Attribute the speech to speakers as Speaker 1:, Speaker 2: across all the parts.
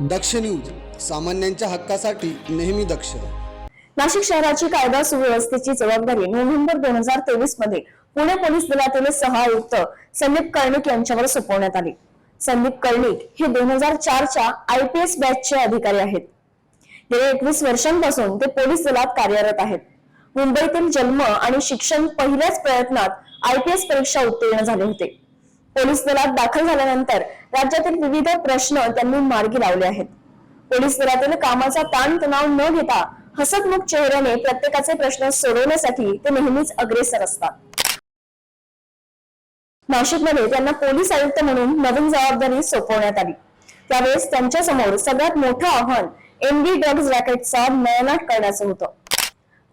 Speaker 1: दक्ष news सामान्यांच्या हक्कासाठी नेहमी दक्ष.
Speaker 2: नाशिक शहराची कायदा सुव्यवस्थेची जबाबदारी नोव्हेंबर दोन हजार तेवीसमध्ये पुणे पोलीस दलातील सहा आयुक्त संदीप कर्णिक यांच्यावर सोपवण्यात आली. संदीप कर्णिक हे दोन हजार चारच्या आय पी एस बॅचचे अधिकारी आहेत. गेल्या एकवीस वर्षांपासून ते पोलीस दलात कार्यरत आहेत. मुंबईतील जन्म आणि शिक्षण पहिल्याच प्रयत्नात आय पी एस परीक्षा उत्तीर्ण झाले होते. पोलीस दलात दाखल झाल्यानंतर राज्यातील विविध प्रश्न त्यांनी मार्गी लावले आहेत. पोलीस दलातील कामाचा ताण तणाव न घेता हसतमुख चेहऱ्याने प्रत्येकाचे प्रश्न सोडवण्यासाठी ते नेहमीच अग्रेसर असतात. नाशिकमध्ये त्यांना पोलीस आयुक्त म्हणून नवीन जबाबदारी सोपवण्यात आली. त्यावेळेस त्यांच्यासमोर सगळ्यात मोठं आव्हान एमडी ड्रग्ज रॅकेटचा नयनाट करण्याचं होतं.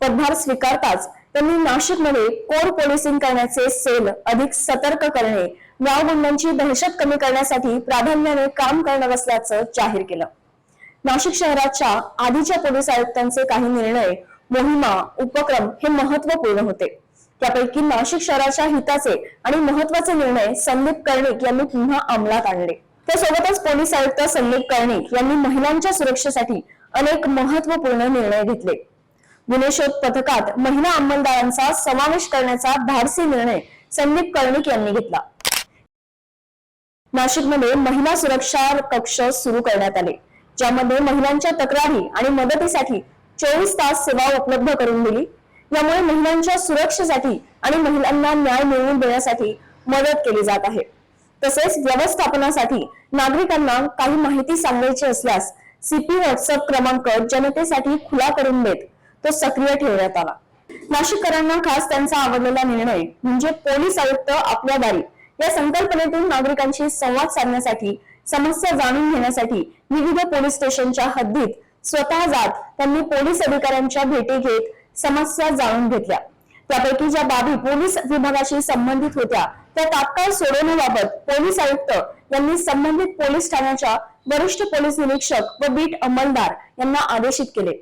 Speaker 2: पदभार स्वीकारताच त्यांनी नाशिकमध्ये कोर पोलिसिंग करण्याचे सेल अधिक सतर्क करणे गावगुंडांची दहशत कमी करण्यासाठी प्राधान्याने काम करणार असल्याचं जाहीर केलं. नाशिक शहराच्या आधीच्या पोलीस आयुक्तांचे काही निर्णय मोहिमा उपक्रम हे महत्त्वपूर्ण होते. त्यापैकी नाशिक शहराच्या हिताचे आणि महत्त्वाचे निर्णय संदीप कर्णिक यांनी पुन्हा अंमलात आणले. त्यासोबतच पोलीस आयुक्त संदीप कर्णिक यांनी महिलांच्या सुरक्षेसाठी अनेक महत्त्वपूर्ण निर्णय घेतले. गुन्हे शोध पथकात महिला अंमलदारांचा समावेश करण्याचा धाडसी निर्णय संदीप कर्णिक यांनी घेतला. नाशिकमध्ये महिला सुरक्षा कक्ष सुरू करण्यात आले ज्यामध्ये महिलांच्या तक्रारी आणि मदतीसाठी चोवीस तास सेवा उपलब्ध करून दिली. यामुळे महिलांच्या सुरक्षेसाठी आणि महिलांना न्याय मिळवून देण्यासाठी मदत केली जात आहे. तसेच व्यवस्थापनासाठी नागरिकांना काही माहिती सांगायची असल्यास सीपी व्हॉट्सअप क्रमांक जनतेसाठी खुला करून देत तो सक्रिय ठेवण्यात आला. नाशिककरांना खास त्यांचा आवडलेला निर्णय म्हणजे पोलीस आयुक्त आपल्या दारी या संकल्पनेतून नागरिकांशी संवाद साधण्यासाठी समस्या जाणून घेण्यासाठी विविध पोलीस स्टेशनच्या हद्दीत स्वतः जात त्यांनी पोलीस अधिकाऱ्यांच्या भेटी घेत समस्या जाणून घेतल्या. त्यापैकी ज्या बाबी पोलीस विभागाशी संबंधित होत्या त्या तात्काळ सोडवण्याबाबत पोलीस आयुक्त यांनी संबंधित पोलीस ठाण्याच्या वरिष्ठ पोलीस निरीक्षक व बीट अंमलदार यांना आदेशित केले.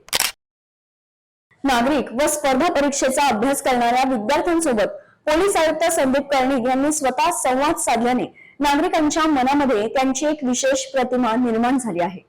Speaker 2: नागरिक व स्पर्धा परीक्षेचा अभ्यास करणाऱ्या विद्यार्थ्यांसोबत पोलीस आयुक्त संदीप कर्णिक यांनी स्वतः संवाद साधल्याने नागरिकांच्या मनामध्ये त्यांची एक विशेष प्रतिमा निर्माण झाली आहे.